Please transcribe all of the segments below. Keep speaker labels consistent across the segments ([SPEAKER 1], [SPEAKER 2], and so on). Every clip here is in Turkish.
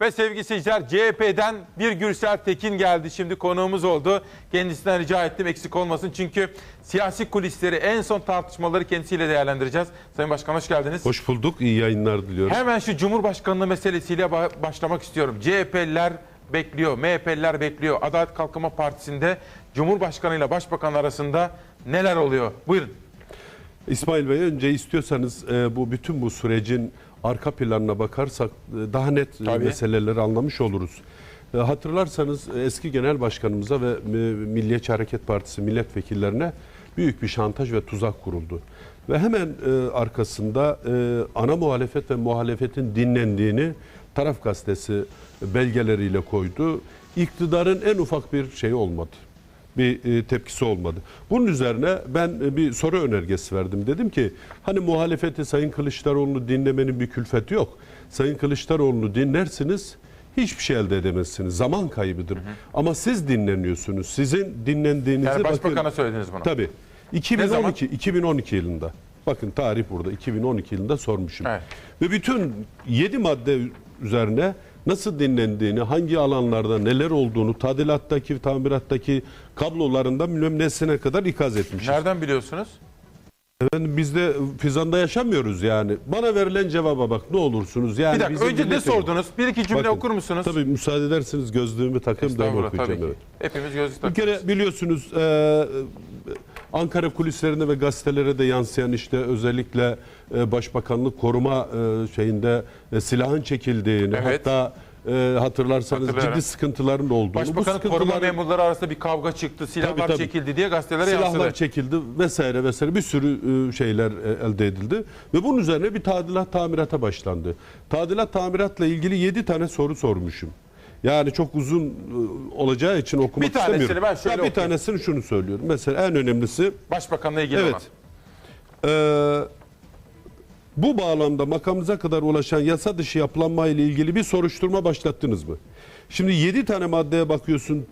[SPEAKER 1] Ve sevgili seyirciler CHP'den bir Gürsel Tekin geldi. Şimdi konuğumuz oldu. Kendisinden rica ettim eksik olmasın. Çünkü siyasi kulisleri en son tartışmaları kendisiyle değerlendireceğiz. Sayın Başkan hoş geldiniz.
[SPEAKER 2] Hoş bulduk. İyi yayınlar diliyorum.
[SPEAKER 1] Hemen şu Cumhurbaşkanlığı meselesiyle ba- başlamak istiyorum. CHP'liler bekliyor, MHP'liler bekliyor. Adalet Kalkınma Partisi'nde Cumhurbaşkanı ile Başbakan arasında neler oluyor? Buyurun.
[SPEAKER 2] İsmail Bey önce istiyorsanız e, bu bütün bu sürecin arka planına bakarsak e, daha net e,
[SPEAKER 1] Tabii.
[SPEAKER 2] meseleleri anlamış oluruz. E, hatırlarsanız eski genel başkanımıza ve Milliyetçi Hareket Partisi milletvekillerine büyük bir şantaj ve tuzak kuruldu. Ve hemen arkasında ana muhalefet ve muhalefetin dinlendiğini Taraf Gazetesi belgeleriyle koydu. İktidarın en ufak bir şeyi olmadı. Bir e, tepkisi olmadı. Bunun üzerine ben e, bir soru önergesi verdim. Dedim ki hani muhalefeti Sayın Kılıçdaroğlu'nu dinlemenin bir külfeti yok. Sayın Kılıçdaroğlu'nu dinlersiniz hiçbir şey elde edemezsiniz. Zaman kaybıdır. Ama siz dinleniyorsunuz. Sizin dinlendiğinizi
[SPEAKER 1] Yani
[SPEAKER 2] bakın-
[SPEAKER 1] Başbakan'a söylediniz bunu.
[SPEAKER 2] Tabii. 2012 2012 yılında. Bakın tarih burada. 2012 yılında sormuşum.
[SPEAKER 1] Evet.
[SPEAKER 2] Ve bütün 7 madde üzerine nasıl dinlendiğini, hangi alanlarda neler olduğunu, tadilattaki, tamirattaki kablolarında bilmem nesine kadar ikaz etmişiz.
[SPEAKER 1] Nereden biliyorsunuz?
[SPEAKER 2] Efendim biz de Fizan'da yaşamıyoruz yani. Bana verilen cevaba bak ne olursunuz. Yani
[SPEAKER 1] Bir dakika
[SPEAKER 2] bizim
[SPEAKER 1] önce ne sordunuz? Bir iki cümle
[SPEAKER 2] Bakın,
[SPEAKER 1] okur musunuz?
[SPEAKER 2] Tabii müsaade ederseniz gözlüğümü takayım da öyle
[SPEAKER 1] Estağfurullah,
[SPEAKER 2] okuyacağım.
[SPEAKER 1] tabii ki.
[SPEAKER 2] Evet.
[SPEAKER 1] Hepimiz gözlük
[SPEAKER 2] Bir
[SPEAKER 1] takıyoruz.
[SPEAKER 2] kere biliyorsunuz e, Ankara kulislerine ve gazetelere de yansıyan işte özellikle e, başbakanlık koruma e, şeyinde e, silahın çekildiğini
[SPEAKER 1] Evet.
[SPEAKER 2] hatta e, hatırlarsanız
[SPEAKER 1] Hatırlıyorum.
[SPEAKER 2] ciddi sıkıntıların olduğunu.
[SPEAKER 1] Başbakanın
[SPEAKER 2] bu
[SPEAKER 1] koruma memurları arasında bir kavga çıktı, silahlar
[SPEAKER 2] Tabii, tabii.
[SPEAKER 1] çekildi diye gazetelere
[SPEAKER 2] silahlar
[SPEAKER 1] yansıdı.
[SPEAKER 2] çekildi vesaire vesaire bir sürü e, şeyler e, elde edildi ve bunun üzerine bir tadilat tamirata başlandı. Tadilat tamiratla ilgili 7 tane soru sormuşum. Yani çok uzun e, olacağı için okumak
[SPEAKER 1] Bir tanesini
[SPEAKER 2] istemiyorum.
[SPEAKER 1] ben şöyle
[SPEAKER 2] Ya bir
[SPEAKER 1] okuyayım.
[SPEAKER 2] tanesini şunu söylüyorum. Mesela en önemlisi
[SPEAKER 1] Başbakanla ilgili olan.
[SPEAKER 2] Evet. Bu bağlamda makamınıza kadar ulaşan yasa dışı yapılanma ile ilgili bir soruşturma başlattınız mı? Şimdi 7 tane maddeye bakıyorsun.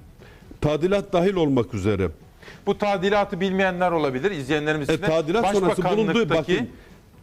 [SPEAKER 2] Tadilat dahil olmak üzere.
[SPEAKER 1] Bu tadilatı bilmeyenler olabilir izleyenlerimiz
[SPEAKER 2] E,
[SPEAKER 1] için. de.
[SPEAKER 2] tadilat sonrası bulunduğu-
[SPEAKER 1] Başbakanlıktaki-
[SPEAKER 2] bakın,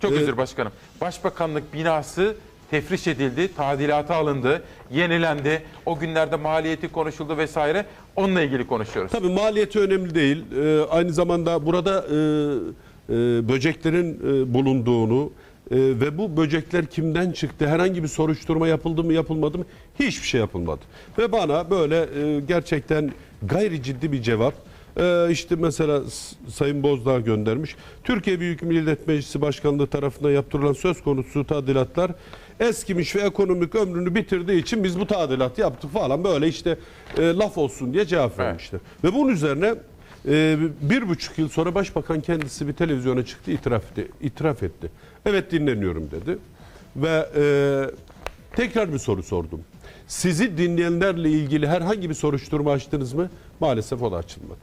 [SPEAKER 1] çok
[SPEAKER 2] e,
[SPEAKER 1] özür başkanım. Başbakanlık binası tefriş edildi, tadilata alındı, yenilendi. O günlerde maliyeti konuşuldu vesaire. Onunla ilgili konuşuyoruz.
[SPEAKER 2] Tabii maliyeti önemli değil. Ee, aynı zamanda burada e, e, böceklerin e, bulunduğunu e, ve bu böcekler kimden çıktı, herhangi bir soruşturma yapıldı mı yapılmadı mı hiçbir şey yapılmadı. Ve bana böyle e, gerçekten gayri ciddi bir cevap e, işte mesela Sayın Bozdağ göndermiş. Türkiye Büyük Millet Meclisi Başkanlığı tarafından yaptırılan söz konusu tadilatlar eskimiş ve ekonomik ömrünü bitirdiği için biz bu tadilatı yaptık falan böyle işte e, laf olsun diye cevap vermişler. Ve bunun üzerine e, bir buçuk yıl sonra başbakan kendisi bir televizyona çıktı itiraf etti. itiraf etti. Evet dinleniyorum dedi. Ve e, tekrar bir soru sordum. Sizi dinleyenlerle ilgili herhangi bir soruşturma açtınız mı? Maalesef o da açılmadı.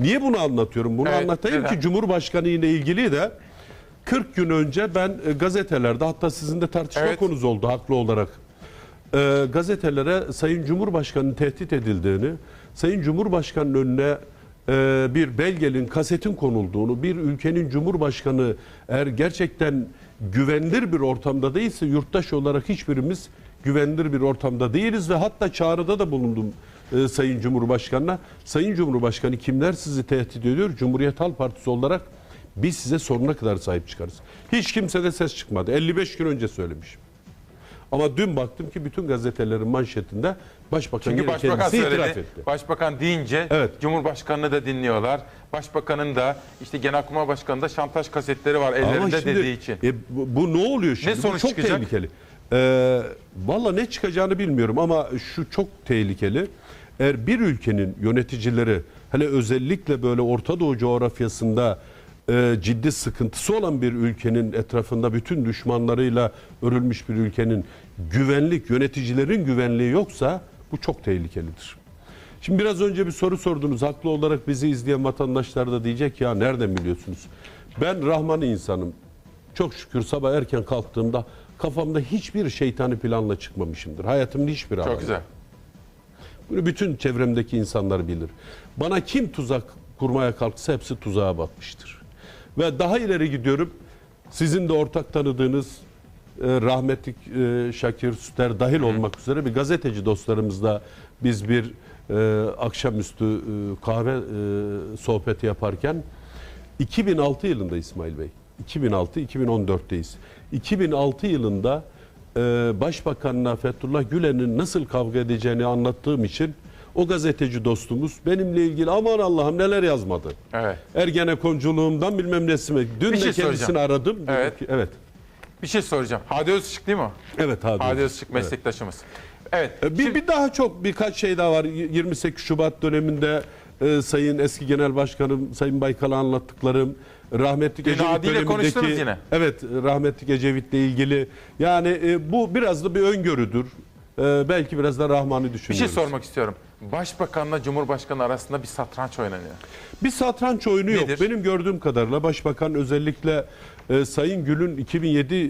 [SPEAKER 2] Niye bunu anlatıyorum? Bunu
[SPEAKER 1] Evet,
[SPEAKER 2] anlatayım
[SPEAKER 1] neden?
[SPEAKER 2] ki Cumhurbaşkanı ile ilgili de 40 gün önce ben e, gazetelerde hatta sizin de tartışma
[SPEAKER 1] Evet.
[SPEAKER 2] konunuz oldu haklı olarak. E, gazetelere Sayın Cumhurbaşkanı'nın tehdit edildiğini, Sayın Cumhurbaşkanı'nın önüne e, bir belgenin, kasetin konulduğunu, bir ülkenin Cumhurbaşkanı eğer gerçekten güvenilir bir ortamda değilse yurttaş olarak hiçbirimiz güvenilir bir ortamda değiliz ve hatta çağrıda da bulundum e, Sayın Cumhurbaşkanı'na. Sayın Cumhurbaşkanı kimler sizi tehdit ediyor? Cumhuriyet Halk Partisi olarak biz size sonuna kadar sahip çıkarız. Hiç kimse de ses çıkmadı. 55 gün önce söylemişim. Ama dün baktım ki bütün gazetelerin manşetinde başbakan
[SPEAKER 1] Çünkü başbakan
[SPEAKER 2] kendisi itiraf
[SPEAKER 1] söyledi.
[SPEAKER 2] etti.
[SPEAKER 1] Başbakan deyince
[SPEAKER 2] Evet.
[SPEAKER 1] Cumhurbaşkanını da dinliyorlar. Başbakanın da işte Genelkurmay Başkanı'nın da şantaj kasetleri var ellerinde dediği için.
[SPEAKER 2] e, bu, bu ne oluyor şimdi?
[SPEAKER 1] Ne sonuç
[SPEAKER 2] çok
[SPEAKER 1] çıkacak?
[SPEAKER 2] tehlikeli. Ee, Valla ne çıkacağını bilmiyorum ama şu çok tehlikeli. Eğer bir ülkenin yöneticileri hele özellikle böyle Orta Doğu coğrafyasında e, ciddi sıkıntısı olan bir ülkenin etrafında bütün düşmanlarıyla örülmüş bir ülkenin güvenlik, yöneticilerin güvenliği yoksa bu çok tehlikelidir. Şimdi biraz önce bir soru sordunuz. Haklı olarak bizi izleyen vatandaşlar da diyecek ya nereden biliyorsunuz? Ben Rahman'ı insanım. Çok şükür sabah erken kalktığımda kafamda hiçbir şeytani planla çıkmamışımdır. Hayatımda hiçbir
[SPEAKER 1] Çok güzel.
[SPEAKER 2] Bunu bütün çevremdeki insanlar bilir. Bana kim tuzak kurmaya kalksa hepsi tuzağa batmıştır. Ve daha ileri gidiyorum. Sizin de ortak tanıdığınız rahmetlik e, Şakir Süter dahil olmak üzere bir gazeteci dostlarımızla biz bir e, akşamüstü e, kahve e, sohbeti yaparken 2006 yılında İsmail Bey 2006-2014'teyiz. 2006 yılında e, Başbakanla Fethullah Gülen'in nasıl kavga edeceğini anlattığım için o gazeteci dostumuz benimle ilgili aman Allah'ım neler yazmadı.
[SPEAKER 1] Evet.
[SPEAKER 2] Ergenekonculuğumdan bilmem nesime. Dün
[SPEAKER 1] Bir
[SPEAKER 2] de
[SPEAKER 1] şey
[SPEAKER 2] kendisini
[SPEAKER 1] soracağım.
[SPEAKER 2] aradım. Dedim
[SPEAKER 1] Evet.
[SPEAKER 2] ki, evet.
[SPEAKER 1] Bir şey soracağım. Hadi Özışık değil mi o?
[SPEAKER 2] Evet abi.
[SPEAKER 1] Hadi Özışık meslektaşımız. Evet.
[SPEAKER 2] E, Bir, bir daha çok birkaç şey daha var. Y- 28 Şubat döneminde e, Sayın eski Genel Başkanım Sayın Baykal'a anlattıklarım rahmetli
[SPEAKER 1] Dün
[SPEAKER 2] Ecevit
[SPEAKER 1] Adi'yle konuştunuz
[SPEAKER 2] dönemindeki
[SPEAKER 1] yine.
[SPEAKER 2] evet rahmetli Ecevit'le ilgili yani e, bu biraz da bir öngörüdür. E, belki biraz da Rahman'ı
[SPEAKER 1] bir
[SPEAKER 2] düşünüyoruz.
[SPEAKER 1] şey sormak istiyorum. Başbakanla Cumhurbaşkanı arasında bir satranç oynanıyor.
[SPEAKER 2] Bir satranç oyunu yok.
[SPEAKER 1] Nedir?
[SPEAKER 2] Benim gördüğüm kadarıyla Başbakan özellikle e, Sayın Gül'ün 2007 e,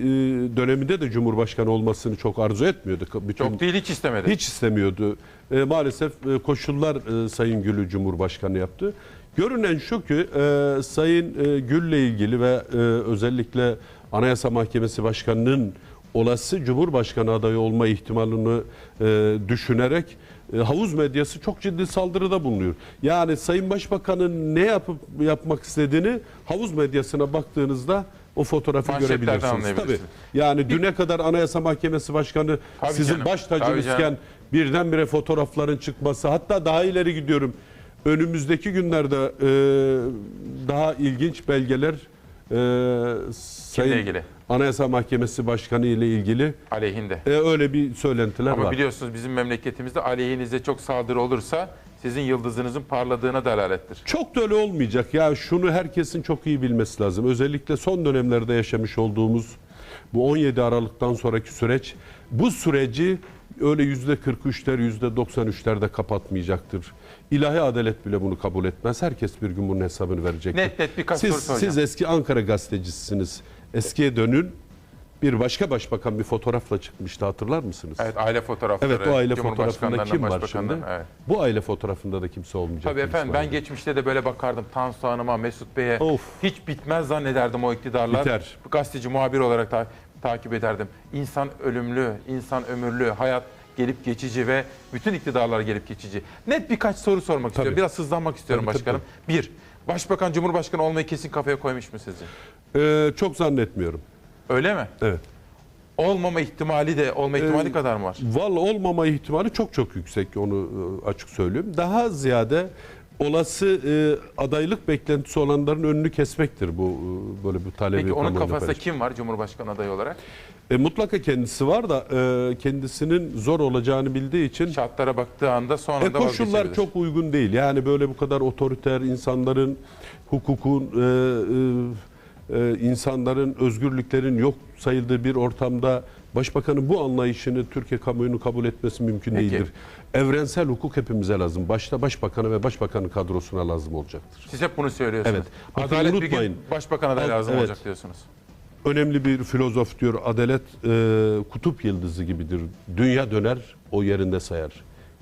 [SPEAKER 2] döneminde de Cumhurbaşkanı olmasını çok arzu etmiyordu. Bütün
[SPEAKER 1] Çok değil hiç istemedi.
[SPEAKER 2] Hiç istemiyordu. E, maalesef e, koşullar e, Sayın Gül'ü Cumhurbaşkanı yaptı. Görünen şu ki e, Sayın e, Gül'le ilgili ve e, özellikle Anayasa Mahkemesi Başkanı'nın olası Cumhurbaşkanı adayı olma ihtimalini e, düşünerek havuz medyası çok ciddi saldırıda bulunuyor. Yani Sayın Başbakan'ın ne yapıp yapmak istediğini havuz medyasına baktığınızda o fotoğrafı
[SPEAKER 1] Manşetlerden
[SPEAKER 2] görebilirsiniz. Tabii. Yani düne kadar Anayasa Mahkemesi Başkanı
[SPEAKER 1] Tabii
[SPEAKER 2] sizin
[SPEAKER 1] canım,
[SPEAKER 2] baş tacınızken birdenbire fotoğrafların çıkması hatta daha ileri gidiyorum. Önümüzdeki günlerde e, daha ilginç belgeler e, Sayın
[SPEAKER 1] ilgili?
[SPEAKER 2] Anayasa Mahkemesi Başkanı ile ilgili
[SPEAKER 1] Aleyhinde.
[SPEAKER 2] e, öyle bir söylentiler
[SPEAKER 1] Ama
[SPEAKER 2] var.
[SPEAKER 1] biliyorsunuz bizim memleketimizde aleyhinize çok saldırı olursa sizin yıldızınızın parladığına delalettir.
[SPEAKER 2] Çok da öyle olmayacak. Ya şunu herkesin çok iyi bilmesi lazım. Özellikle son dönemlerde yaşamış olduğumuz bu 17 Aralık'tan sonraki süreç bu süreci öyle yüzde 43'ler yüzde 93'lerde kapatmayacaktır. İlahi adalet bile bunu kabul etmez. Herkes bir gün bunun hesabını verecektir.
[SPEAKER 1] Net net birkaç
[SPEAKER 2] siz,
[SPEAKER 1] soru soracağım.
[SPEAKER 2] siz eski Ankara gazetecisiniz. Eskiye dönün. Bir başka başbakan bir fotoğrafla çıkmıştı hatırlar mısınız?
[SPEAKER 1] Evet aile fotoğrafları.
[SPEAKER 2] Evet o aile fotoğrafında kim var şimdi?
[SPEAKER 1] Evet.
[SPEAKER 2] Bu aile fotoğrafında da kimse olmayacak.
[SPEAKER 1] Tabii efendim ben geçmişte de böyle bakardım Tansu Hanım'a, Mesut Bey'e.
[SPEAKER 2] Of.
[SPEAKER 1] Hiç bitmez zannederdim o iktidarlar.
[SPEAKER 2] Biter.
[SPEAKER 1] Gazeteci, muhabir olarak ta- takip ederdim. İnsan ölümlü, insan ömürlü, hayat gelip geçici ve bütün iktidarlar gelip geçici. Net birkaç soru sormak istiyorum. Biraz hızlanmak istiyorum
[SPEAKER 2] Tabii,
[SPEAKER 1] başkanım. Bir, Başbakan Cumhurbaşkanı olmayı kesin kafaya koymuş mu sizce?
[SPEAKER 2] Ee, çok zannetmiyorum.
[SPEAKER 1] Öyle mi?
[SPEAKER 2] Evet.
[SPEAKER 1] Olmama ihtimali de olma ihtimali
[SPEAKER 2] Ee,
[SPEAKER 1] kadar mı var?
[SPEAKER 2] Vallahi olmama ihtimali çok çok yüksek onu e, açık söyleyeyim. Daha ziyade olası e, adaylık beklentisi olanların önünü kesmektir bu e, böyle bu talebi.
[SPEAKER 1] Peki onun
[SPEAKER 2] kamuoyuna
[SPEAKER 1] kafasında
[SPEAKER 2] paylaş-
[SPEAKER 1] kim var Cumhurbaşkanı adayı olarak?
[SPEAKER 2] E, mutlaka kendisi var da e, kendisinin zor olacağını bildiği için
[SPEAKER 1] Şartlara baktığı anda sonra
[SPEAKER 2] e,
[SPEAKER 1] da
[SPEAKER 2] koşullar
[SPEAKER 1] vazgeçebilir.
[SPEAKER 2] çok uygun değil. Yani böyle bu kadar otoriter insanların hukukun e, e, insanların özgürlüklerin yok sayıldığı bir ortamda başbakanın bu anlayışını Türkiye kamuoyunu kabul etmesi mümkün
[SPEAKER 1] Peki.
[SPEAKER 2] değildir. Evrensel hukuk hepimize lazım. Başta başbakanı ve başbakanın kadrosuna lazım olacaktır.
[SPEAKER 1] Siz hep bunu söylüyorsunuz.
[SPEAKER 2] Evet. Bakın
[SPEAKER 1] Adalet bir
[SPEAKER 2] unutmayın.
[SPEAKER 1] gün başbakana da lazım
[SPEAKER 2] evet.
[SPEAKER 1] olacak diyorsunuz.
[SPEAKER 2] Önemli bir filozof diyor adalet e, kutup yıldızı gibidir. Dünya döner o yerinde sayar.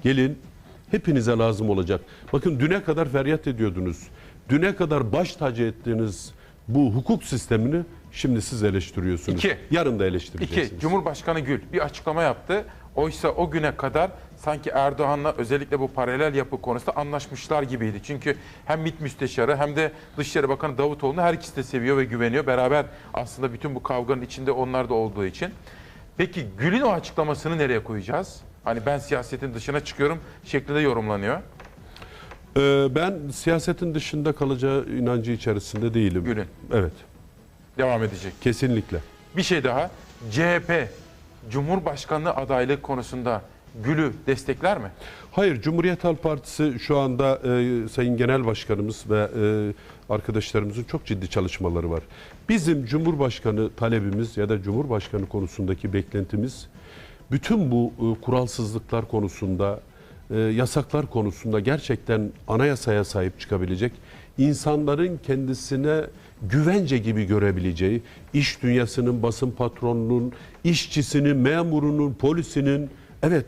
[SPEAKER 2] Gelin hepinize lazım olacak. Bakın düne kadar feryat ediyordunuz. Düne kadar baş tacı ettiğiniz bu hukuk sistemini şimdi siz eleştiriyorsunuz.
[SPEAKER 1] İki.
[SPEAKER 2] Yarın da eleştireceksiniz.
[SPEAKER 1] İki, Cumhurbaşkanı Gül bir açıklama yaptı. Oysa o güne kadar sanki Erdoğan'la özellikle bu paralel yapı konusunda anlaşmışlar gibiydi. Çünkü hem MİT Müsteşarı hem de Dışişleri Bakanı Davutoğlu'nu her ikisi de seviyor ve güveniyor. Beraber aslında bütün bu kavganın içinde onlar da olduğu için. Peki Gül'ün o açıklamasını nereye koyacağız? Hani ben siyasetin dışına çıkıyorum şeklinde yorumlanıyor.
[SPEAKER 2] Ee, ben siyasetin dışında kalacağı inancı içerisinde değilim.
[SPEAKER 1] Gül'ün
[SPEAKER 2] Evet,
[SPEAKER 1] devam edecek.
[SPEAKER 2] kesinlikle.
[SPEAKER 1] Bir şey daha. CHP Cumhurbaşkanlığı adaylığı konusunda Gül'ü destekler mi?
[SPEAKER 2] Hayır, Cumhuriyet Halk Partisi şu anda e, Sayın Genel Başkanımız ve e, arkadaşlarımızın çok ciddi çalışmaları var. Bizim Cumhurbaşkanı talebimiz ya da Cumhurbaşkanı konusundaki beklentimiz bütün bu e, kuralsızlıklar konusunda, e, yasaklar konusunda gerçekten anayasaya sahip çıkabilecek, insanların kendisine güvence gibi görebileceği, iş dünyasının, basın patronunun, işçisinin, memurunun, polisinin, evet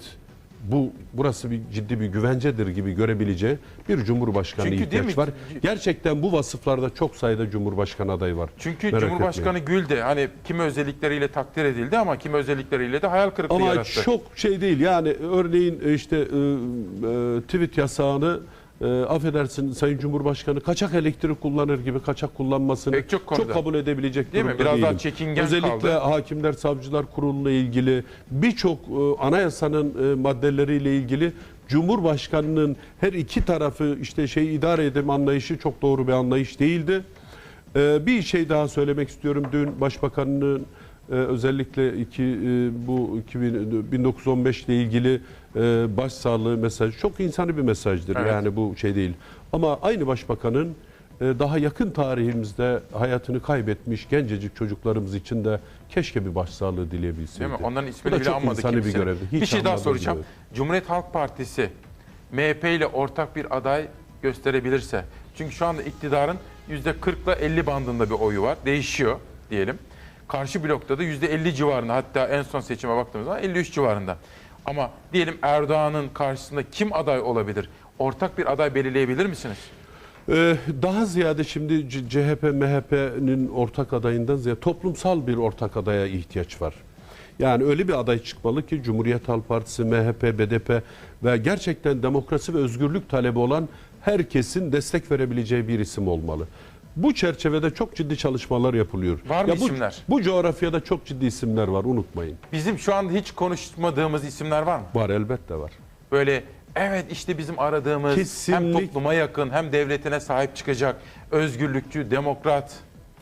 [SPEAKER 2] bu burası bir ciddi bir güvencedir gibi görebileceği bir cumhurbaşkanı
[SPEAKER 1] Çünkü
[SPEAKER 2] ihtiyaç var. Gerçekten bu vasıflarda çok sayıda cumhurbaşkanı adayı var.
[SPEAKER 1] Çünkü
[SPEAKER 2] Merak
[SPEAKER 1] Cumhurbaşkanı Gül de hani kimi özellikleriyle takdir edildi ama kimi özellikleriyle de hayal kırıklığı
[SPEAKER 2] Ama
[SPEAKER 1] yarattı.
[SPEAKER 2] çok şey değil yani örneğin işte e, e, tweet yasağını e, affedersin Sayın Cumhurbaşkanı kaçak elektrik kullanır gibi kaçak kullanmasını
[SPEAKER 1] Pek çok konuda.
[SPEAKER 2] kabul edebilecek
[SPEAKER 1] Değil mi? Biraz daha
[SPEAKER 2] değilim.
[SPEAKER 1] çekingen
[SPEAKER 2] Özellikle
[SPEAKER 1] kaldı.
[SPEAKER 2] Hakimler Savcılar Kurulu'na ilgili birçok e, anayasanın e, maddeleriyle ilgili Cumhurbaşkanının her iki tarafı işte şey idare edem anlayışı çok doğru bir anlayış değildi. E, bir şey daha söylemek istiyorum. Dün Başbakanın ee, özellikle iki, e, bu 2000, 1915 ile ilgili e, başsağlığı mesajı çok insani bir mesajdır.
[SPEAKER 1] Evet.
[SPEAKER 2] Yani bu şey değil. Ama aynı başbakanın e, daha yakın tarihimizde hayatını kaybetmiş gencecik çocuklarımız için de keşke bir başsağlığı dileyebilseydi.
[SPEAKER 1] Değil mi? Onların ismini bile
[SPEAKER 2] çok
[SPEAKER 1] anmadı
[SPEAKER 2] insani bir
[SPEAKER 1] kimse.
[SPEAKER 2] görevdi. Hiç
[SPEAKER 1] Bir şey daha soracağım.
[SPEAKER 2] bile.
[SPEAKER 1] Cumhuriyet Halk Partisi MHP ile ortak bir aday gösterebilirse. Çünkü şu anda iktidarın %40 ile 50 bandında bir oyu var. Değişiyor diyelim. Karşı blokta da %50 civarında hatta en son seçime baktığımız zaman 53 civarında. Ama diyelim Erdoğan'ın karşısında kim aday olabilir? Ortak bir aday belirleyebilir misiniz?
[SPEAKER 2] Ee, daha ziyade şimdi CHP, MHP'nin ortak adayından ziyade toplumsal bir ortak adaya ihtiyaç var. Yani öyle bir aday çıkmalı ki Cumhuriyet Halk Partisi, MHP, BDP ve gerçekten demokrasi ve özgürlük talebi olan herkesin destek verebileceği bir isim olmalı. Bu çerçevede çok ciddi çalışmalar yapılıyor.
[SPEAKER 1] Var mı
[SPEAKER 2] bu,
[SPEAKER 1] isimler?
[SPEAKER 2] Bu coğrafyada çok ciddi isimler var unutmayın.
[SPEAKER 1] Bizim şu anda hiç konuşmadığımız isimler var mı?
[SPEAKER 2] Var elbette var.
[SPEAKER 1] Böyle evet işte bizim aradığımız hem
[SPEAKER 2] Kesinlik-
[SPEAKER 1] topluma yakın hem devletine sahip çıkacak özgürlükçü, demokrat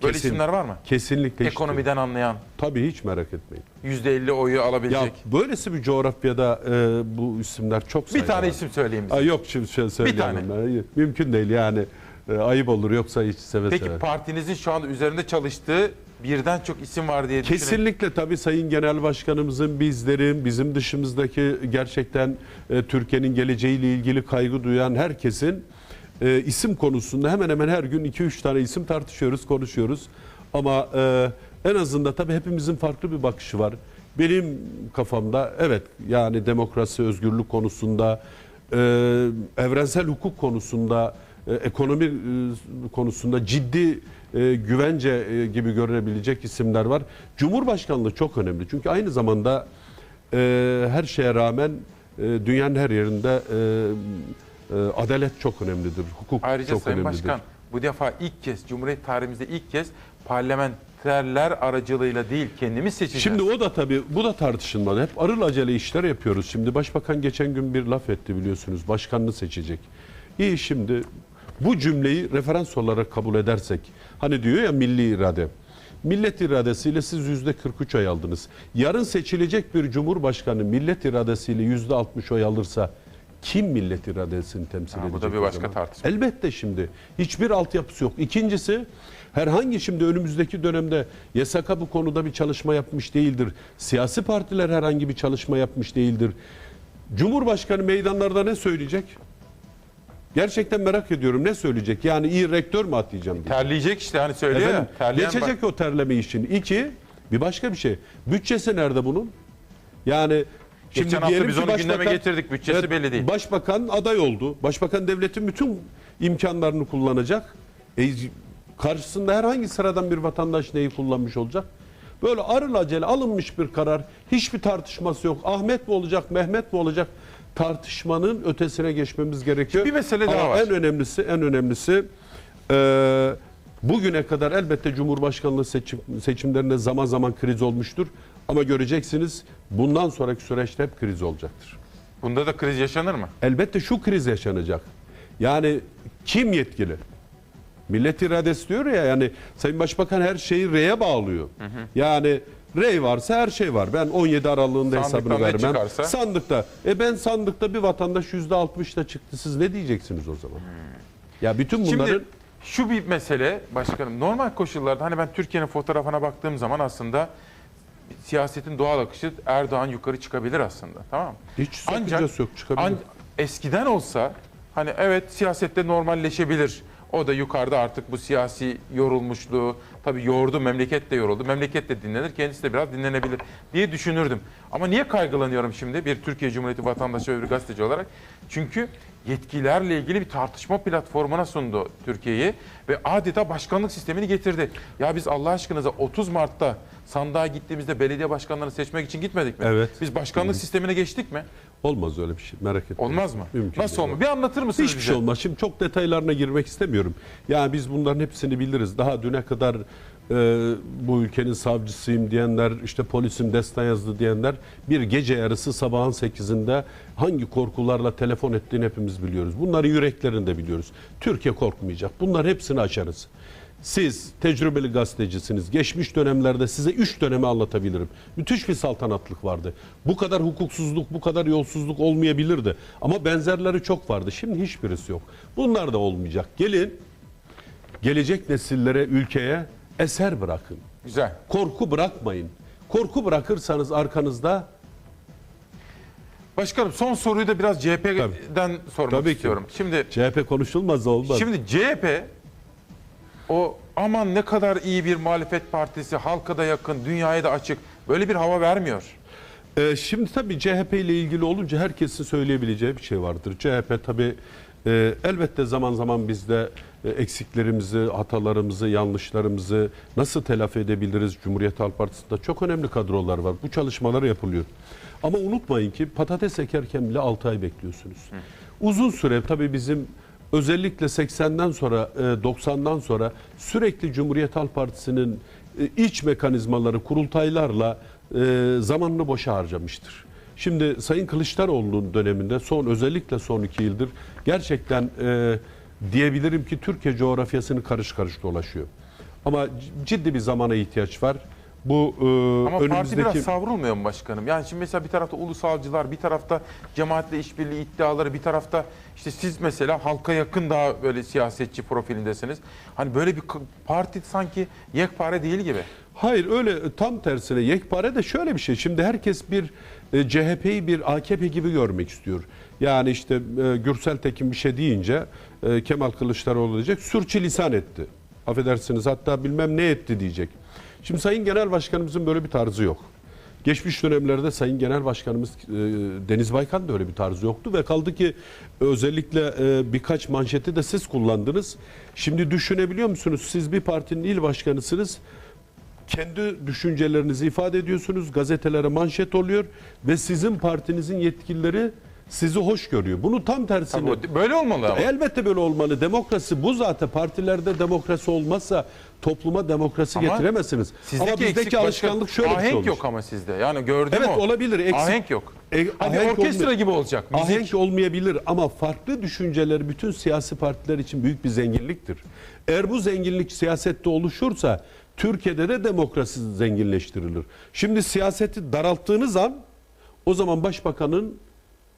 [SPEAKER 1] böyle
[SPEAKER 2] Kesin-
[SPEAKER 1] isimler var mı?
[SPEAKER 2] Kesinlikle.
[SPEAKER 1] Ekonomiden anlayan,
[SPEAKER 2] değil. Tabii hiç merak etmeyin.
[SPEAKER 1] %50 oyu
[SPEAKER 2] Ya
[SPEAKER 1] alabilecek.
[SPEAKER 2] böylesi bir coğrafyada e, bu isimler çok
[SPEAKER 1] bir
[SPEAKER 2] sayıda
[SPEAKER 1] tane
[SPEAKER 2] var.
[SPEAKER 1] isim söyleyeyim bize.
[SPEAKER 2] Ay yok şimdi söyleyemem. ben. Mümkün değil yani. E, ayıp olur yoksa hiç seve
[SPEAKER 1] Peki
[SPEAKER 2] seve.
[SPEAKER 1] partinizin şu anda üzerinde çalıştığı birden çok isim var diye.
[SPEAKER 2] Kesinlikle tabii Sayın Genel Başkanımızın bizlerin, bizim dışımızdaki gerçekten e, Türkiye'nin geleceğiyle ilgili kaygı duyan herkesin e, isim konusunda hemen hemen her gün 2-3 tane isim tartışıyoruz, konuşuyoruz. Ama e, en azından tabii hepimizin farklı bir bakışı var. Benim kafamda evet yani demokrasi, özgürlük konusunda, e, evrensel hukuk konusunda, e, ekonomi e, konusunda ciddi e, güvence e, gibi görülebilecek isimler var. Cumhurbaşkanlığı çok önemli. Çünkü aynı zamanda e, her şeye rağmen e, dünyanın her yerinde e, e, adalet çok önemlidir. Hukuk
[SPEAKER 1] Ayrıca
[SPEAKER 2] çok
[SPEAKER 1] Sayın
[SPEAKER 2] önemlidir.
[SPEAKER 1] Başkan bu defa ilk kez Cumhuriyet tarihimizde ilk kez parlamenterler aracılığıyla değil kendimiz seçeceğiz.
[SPEAKER 2] Şimdi o da tabii bu da tartışılmalı. Hep arıl acele işler yapıyoruz. Şimdi başbakan geçen gün bir laf etti biliyorsunuz. Başkanını seçecek. İyi şimdi bu cümleyi referans olarak kabul edersek hani diyor ya milli irade. Millet iradesiyle siz yüzde 43 oy aldınız. Yarın seçilecek bir cumhurbaşkanı millet iradesiyle yüzde 60 oy alırsa kim millet iradesini temsil
[SPEAKER 1] Ha, bu
[SPEAKER 2] edecek?
[SPEAKER 1] da bir başka tartışma.
[SPEAKER 2] Elbette şimdi. Hiçbir altyapısı yok. İkincisi herhangi şimdi önümüzdeki dönemde YSK bu konuda bir çalışma yapmış değildir. Siyasi partiler herhangi bir çalışma yapmış değildir. Cumhurbaşkanı meydanlarda ne söyleyecek? Gerçekten merak ediyorum ne söyleyecek? Yani iyi rektör mü atayacağım diye.
[SPEAKER 1] terleyecek işte hani söylüyor
[SPEAKER 2] Efendim,
[SPEAKER 1] ya. Terleyen
[SPEAKER 2] geçecek o terleme için. İki, bir başka bir şey. Bütçesi nerede bunun? Yani şimdi
[SPEAKER 1] Geçen hafta
[SPEAKER 2] diyelim
[SPEAKER 1] biz
[SPEAKER 2] ki
[SPEAKER 1] onu gündeme getirdik. Bütçesi belli değil.
[SPEAKER 2] Başbakan aday oldu. Başbakan devletin bütün imkanlarını kullanacak. E, karşısında herhangi sıradan bir vatandaş neyi kullanmış olacak? Böyle arıl acele alınmış bir karar. Hiçbir tartışması yok. Ahmet mi olacak, Mehmet mi olacak? Tartışmanın ötesine geçmemiz gerekiyor.
[SPEAKER 1] Bir mesele daha
[SPEAKER 2] Ama
[SPEAKER 1] var.
[SPEAKER 2] En önemlisi, en önemlisi e, bugüne kadar elbette Cumhurbaşkanlığı seçim, seçimlerinde zaman zaman kriz olmuştur. Ama göreceksiniz bundan sonraki süreçte hep kriz olacaktır.
[SPEAKER 1] Bunda da kriz yaşanır mı?
[SPEAKER 2] Elbette şu kriz yaşanacak. Yani kim yetkili? Millet iradesi diyor ya yani Sayın Başbakan her şeyi reye bağlıyor. Yani rey varsa her şey var. Ben 17 aralığında hesabını vermem.
[SPEAKER 1] çıkarsa?
[SPEAKER 2] Sandıkta. E ben sandıkta bir vatandaş %60'da çıktı. Siz ne diyeceksiniz o zaman? Ya bütün bunların
[SPEAKER 1] Şimdi şu bir mesele başkanım. Normal koşullarda hani ben Türkiye'nin fotoğrafına baktığım zaman aslında siyasetin doğal akışı Erdoğan yukarı çıkabilir aslında. Tamam mı?
[SPEAKER 2] hiç sakıncası yok çıkabilir.
[SPEAKER 1] an- eskiden olsa hani evet siyasette normalleşebilir. O da yukarıda artık bu siyasi yorulmuşluğu, tabii yordu, memleket de yoruldu. Memleket de dinlenir, kendisi de biraz dinlenebilir diye düşünürdüm. Ama niye kaygılanıyorum şimdi bir Türkiye Cumhuriyeti vatandaşı ve bir gazeteci olarak? Çünkü yetkilerle ilgili bir tartışma platformuna sundu Türkiye'yi ve adeta başkanlık sistemini getirdi. Ya biz Allah aşkınıza 30 Mart'ta sandığa gittiğimizde belediye başkanlarını seçmek için gitmedik mi?
[SPEAKER 2] Evet.
[SPEAKER 1] Biz başkanlık sistemine geçtik mi?
[SPEAKER 2] Olmaz öyle bir şey merak etmeyin.
[SPEAKER 1] Olmaz mı?
[SPEAKER 2] Mümkün
[SPEAKER 1] Nasıl olmaz? Bir anlatır mısınız
[SPEAKER 2] Hiçbir
[SPEAKER 1] bize?
[SPEAKER 2] şey olmaz. Şimdi çok detaylarına girmek istemiyorum. Yani biz bunların hepsini biliriz. Daha düne kadar e, bu ülkenin savcısıyım diyenler, işte polisim destan yazdı diyenler bir gece yarısı sabahın 8'inde hangi korkularla telefon ettiğini hepimiz biliyoruz. Bunları yüreklerinde biliyoruz. Türkiye korkmayacak. Bunların hepsini aşarız. Siz tecrübeli gazetecisiniz. Geçmiş dönemlerde size 3 dönemi anlatabilirim. Müthiş bir saltanatlık vardı. Bu kadar hukuksuzluk, bu kadar yolsuzluk olmayabilirdi. Ama benzerleri çok vardı. Şimdi hiçbirisi yok. Bunlar da olmayacak. Gelin gelecek nesillere, ülkeye eser bırakın.
[SPEAKER 1] Güzel.
[SPEAKER 2] Korku bırakmayın. Korku bırakırsanız arkanızda
[SPEAKER 1] Başkanım son soruyu da biraz CHP'den sormak
[SPEAKER 2] Tabii ki.
[SPEAKER 1] istiyorum. Şimdi
[SPEAKER 2] CHP konuşulmaz olmaz.
[SPEAKER 1] Şimdi CHP o aman ne kadar iyi bir muhalefet partisi, halka da yakın, dünyaya da açık. Böyle bir hava vermiyor.
[SPEAKER 2] Ee, şimdi tabii CHP ile ilgili olunca herkesin söyleyebileceği bir şey vardır. CHP tabii e, elbette zaman zaman biz de e, eksiklerimizi, hatalarımızı, yanlışlarımızı nasıl telafi edebiliriz? Cumhuriyet Halk Partisi'nde çok önemli kadrolar var. Bu çalışmalar yapılıyor. Ama unutmayın ki patates ekerken bile 6 ay bekliyorsunuz. Uzun süre tabii bizim özellikle 80'den sonra e, 90'dan sonra sürekli Cumhuriyet Halk Partisi'nin e, iç mekanizmaları kurultaylarla e, zamanını boşa harcamıştır. Şimdi Sayın Kılıçdaroğlu'nun döneminde son özellikle son iki yıldır gerçekten e, diyebilirim ki Türkiye coğrafyasını karış karış dolaşıyor. Ama ciddi bir zamana ihtiyaç var. Bu e,
[SPEAKER 1] Ama parti
[SPEAKER 2] önümüzdeki
[SPEAKER 1] biraz savrulmuyor mu başkanım? Yani şimdi mesela bir tarafta ulusalcılar, bir tarafta cemaatle işbirliği iddiaları, bir tarafta işte siz mesela halka yakın daha böyle siyasetçi profilindesiniz. Hani böyle bir parti sanki yekpare değil gibi.
[SPEAKER 2] Hayır öyle tam tersine yekpare de şöyle bir şey. Şimdi herkes bir e, CHP'yi bir AKP gibi görmek istiyor. Yani işte e, Gürsel Tekin bir şey deyince e, Kemal Kılıçdaroğlu diyecek sürçülisan etti. Affedersiniz hatta bilmem ne etti diyecek. Şimdi Sayın Genel Başkanımızın böyle bir tarzı yok. Geçmiş dönemlerde Sayın Genel Başkanımız e, Deniz Baykan da öyle bir tarzı yoktu ve kaldı ki özellikle e, birkaç manşeti de siz kullandınız. Şimdi düşünebiliyor musunuz? Siz bir partinin il başkanısınız kendi düşüncelerinizi ifade ediyorsunuz. Gazetelere manşet oluyor ve sizin partinizin yetkilileri sizi hoş görüyor. Bunu tam tersine
[SPEAKER 1] Tabii böyle olmalı ama.
[SPEAKER 2] Elbette böyle olmalı. Demokrasi bu zaten. Partilerde demokrasi olmazsa topluma demokrasi
[SPEAKER 1] Ama
[SPEAKER 2] getiremezsiniz.
[SPEAKER 1] Sizdeki
[SPEAKER 2] ama bizdeki
[SPEAKER 1] eksik
[SPEAKER 2] alışkanlık
[SPEAKER 1] başka-
[SPEAKER 2] şöyle bir
[SPEAKER 1] ahenk
[SPEAKER 2] şey olmuş.
[SPEAKER 1] yok ama sizde. Yani gördüm
[SPEAKER 2] Evet
[SPEAKER 1] o.
[SPEAKER 2] olabilir. Eksik.
[SPEAKER 1] Ahenk yok.
[SPEAKER 2] E,
[SPEAKER 1] Hadi
[SPEAKER 2] ahenk
[SPEAKER 1] orkestra
[SPEAKER 2] olmuyor.
[SPEAKER 1] gibi olacak. Müzik.
[SPEAKER 2] Ahenk olmayabilir ama farklı düşünceler bütün siyasi partiler için büyük bir zenginliktir. Eğer bu zenginlik siyasette oluşursa Türkiye'de de demokrasi zenginleştirilir. Şimdi siyaseti daralttığınız an o zaman başbakanın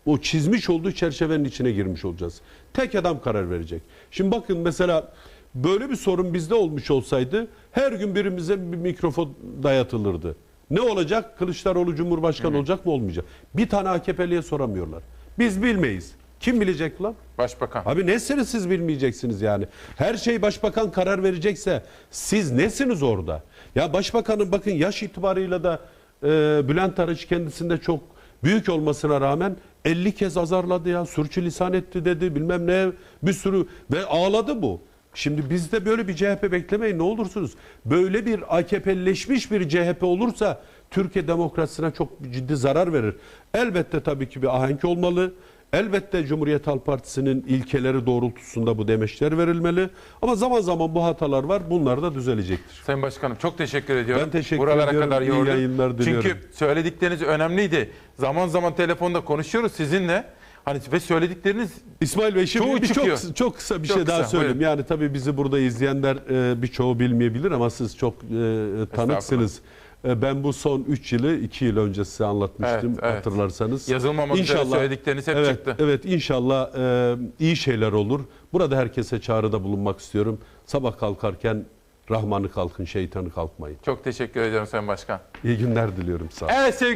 [SPEAKER 2] o çizmiş olduğu çerçevenin içine girmiş olacağız. Tek adam karar verecek. Şimdi bakın mesela böyle bir sorun bizde olmuş olsaydı her gün birimize bir mikrofon dayatılırdı. Ne olacak? Kılıçdaroğlu Cumhurbaşkanı olacak mı olmayacak? Bir tane AKP'liye soramıyorlar. Biz bilmeyiz. Kim bilecek lan?
[SPEAKER 1] Başbakan.
[SPEAKER 2] Abi nesiniz siz bilmeyeceksiniz yani. Her şey başbakan karar verecekse siz nesiniz orada? Ya başbakanın bakın yaş itibarıyla da e, Bülent Arıç kendisinde çok büyük olmasına rağmen 50 kez azarladı ya. Sürçülisan etti dedi bilmem ne bir sürü ve ağladı bu. Şimdi bizde böyle bir CHP beklemeyin ne olursunuz. Böyle bir AKP'leşmiş bir CHP olursa Türkiye demokrasisine çok ciddi zarar verir. Elbette tabii ki bir ahenk olmalı. Elbette Cumhuriyet Halk Partisi'nin ilkeleri doğrultusunda bu demeçler verilmeli. Ama zaman zaman bu hatalar var. Bunlar da düzelecektir.
[SPEAKER 1] Sayın Başkanım çok teşekkür ediyorum.
[SPEAKER 2] Ben teşekkür
[SPEAKER 1] Buralara
[SPEAKER 2] ediyorum.
[SPEAKER 1] kadar
[SPEAKER 2] diliyorum.
[SPEAKER 1] Çünkü söyledikleriniz önemliydi. Zaman zaman telefonda konuşuyoruz sizinle. Hani ve söyledikleriniz
[SPEAKER 2] İsmail Bey şimdi bir
[SPEAKER 1] çıkıyor.
[SPEAKER 2] çok, çok kısa bir
[SPEAKER 1] Çok
[SPEAKER 2] şey daha
[SPEAKER 1] kısa,
[SPEAKER 2] söyleyeyim.
[SPEAKER 1] buyurun.
[SPEAKER 2] Yani tabii bizi burada izleyenler e, birçoğu bilmeyebilir ama siz çok e, tanıksınız. E, Ben bu son 3 yılı 2 yıl önce size anlatmıştım
[SPEAKER 1] Evet, evet.
[SPEAKER 2] hatırlarsanız.
[SPEAKER 1] yazılmamak üzere söyledikleriniz hep
[SPEAKER 2] evet,
[SPEAKER 1] çıktı.
[SPEAKER 2] Evet inşallah e, iyi şeyler olur. Burada herkese çağrıda bulunmak istiyorum. Sabah kalkarken Rahman'ı kalkın, şeytanı kalkmayın.
[SPEAKER 1] Çok teşekkür ediyorum Sayın Başkan.
[SPEAKER 2] İyi günler diliyorum sağ olun.
[SPEAKER 1] Evet sevgili